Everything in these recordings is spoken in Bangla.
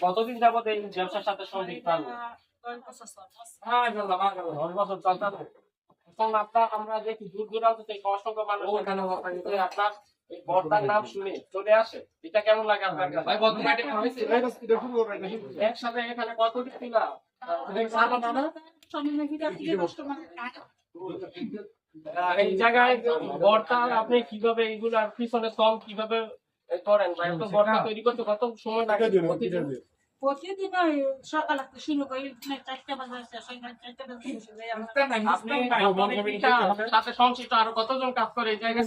কতদিন যাবত এই ব্যবসার সাথে সম্পৃক্ত? হ্যাঁ, আপনার আমরা দেখি দূর দূরান্ত থেকে অসংখ্য মানুষ আপনার বর্তার নাম শুনে চলে আসে। এটা কেমন লাগে আপনার কাছে? একসাথে এখানে কতটি কিনা এই জায়গায় বর্তা আপনি কীভাবে এইগুলার পিছনে সং কীভাবে করেন এত বর্তা তৈরি করতে কত সময় লাগে? প্রতিদিন? প্রতিদিন ওই সকাল থেকে শুরু করি চারটা বাজে শেষ চারটা বাজে শেষ হয়ে আপনি সাথে সংশ্লিষ্ট আরও কতজন কাজ করে এই জায়গায়?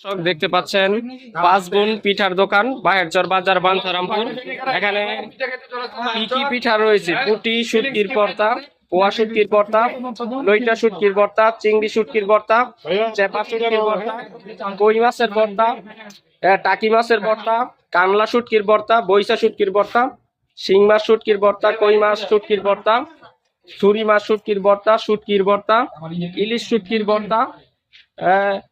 দর্শক দেখতে পাচ্ছেন পাঁচ গুণ পিঠার দোকান বাহেরচর বাজার বাঞ্ছারামপুর এখানে কি কি পিঠা রয়েছে পুটি শুটকির পর্তা পোয়া শুটকির পর্তা লইটা শুটকির ভর্তা চিংড়ি শুটকির ভর্তা চেপা শুটকির ভর্তা কই মাছের ভর্তা টাকি মাছের ভর্তা কানলা শুটকির ভর্তা বৈশা শুটকির ভর্তা শিং মাছ শুটকির ভর্তা কই মাছ শুটকির ভর্তা ছুরি মাছ শুটকির ভর্তা শুটকির ভর্তা ইলিশ শুটকির ভর্তা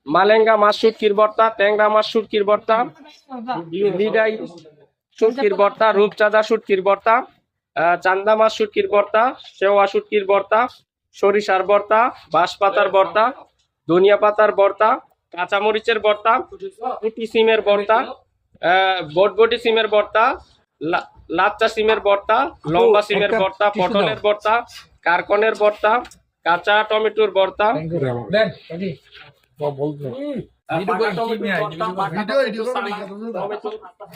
মালেঙ্গা মাছ শুটকির ভর্তা ট্যাংরা মাছ শুটকির ভর্তা লিডাই শুটকির ভর্তা রূপচাঁদা শুটকির আহ, চান্দা মাছ শুটকির ভর্তা সেওয়া শুটকির ভর্তা সরিষার বর্তা বাঁশ পাতার ভর্তা ধনিয়া পাতার বর্তা কাঁচামরিচের বর্তা পুটি সিমের বর্তা বটবটি সিমের বর্তা লাচ্চা সিমের বর্তা লম্বা সিমের বর্তা পটলের বর্তা কারকনের ভর্তা কাঁচা টমেটোর ভর্তা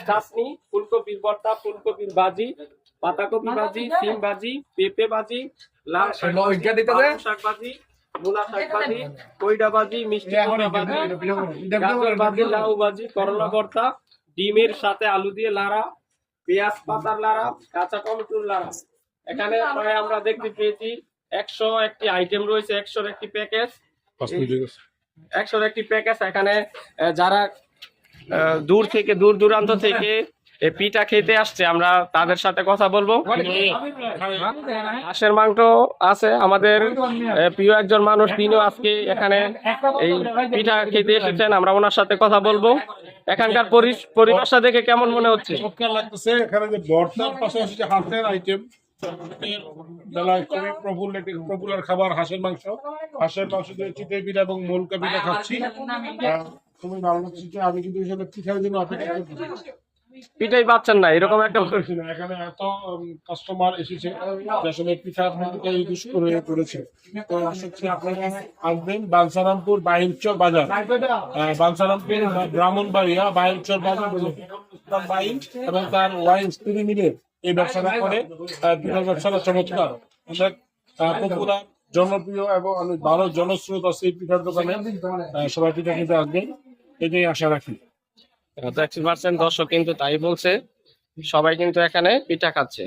চাটনি ফুলকপির ভর্তা ফুলকপির ভাজি পাতাকপি ভাজি সিম ভাজি পেঁপে ভাজি লাল শাক ভাজি, শাক ভাজি মূলা শাক ভাজি কইডা ভাজি মিষ্টি ভাজি ভাজি লাউ ভাজি করলা ভর্তা ডিমের সাথে আলু দিয়ে লাড়া পেঁয়াজ পাতার লাড়া কাঁচা টমেটোর লাড়া। এখানে প্রায় আমরা দেখতে পেয়েছি একশো একটি আইটেম রয়েছে একশোর একটি প্যাকেজ একশোর একটি প্যাকেজ এখানে যারা দূর থেকে দূর দূরান্ত থেকে এই পিঠা খেতে আসছে আমরা তাদের সাথে কথা বলব। হাঁসের মাংস আছে আমাদের প্রিয় একজন মানুষ তিনিও আজকে এখানে এই পিঠা খেতে এসেছেন আমরা ওনার সাথে কথা বলব। এখানকার পরি- পরিবেশটা দেখে কেমন মনে হচ্ছে? লাগতেছে এখানে যে ভর্তার পাশাপাশি যে হাঁসের আইটেম বেলায় খুবই প্রফুল্ল একটি পপুলার খাবার হাঁসের মাংস। হাঁসের মাংস দিয়ে চিতে পিঠা এবং মোলকা পিঠা খাচ্ছি। খুবই ভালো লাগছে আমি কিন্তু পিঠার জন্য অপেক্ষা পিঠাই পাচ্ছেন না এরকম একটা এখানে এত কাস্টমার এসেছে আসলে পিঠা আপনাদেরকে ইউজ করে করেছে তো আপনারা আসবেন বাঞ্ছারামপুর বাহিরচর বাজার। আহ, বাঞ্ছারামপুর ব্রাহ্মণবাড়িয়া বাহিরচর বাজার এবং তার ওয়াইফ তিনি মিলে এই ব্যবসাটা করে পিঠার ব্যবসাটা চমৎকার পপুলার, জনপ্রিয় এবং অনেক ভালো জনস্রোত আছে এই পিঠার দোকানে সবাই পিঠা খেতে আসবে এটাই আশা রাখি। একশো পার্সেন্ট দর্শক কিন্তু তাই বলছে, সবাই কিন্তু এখানে পিঠা খাচ্ছে।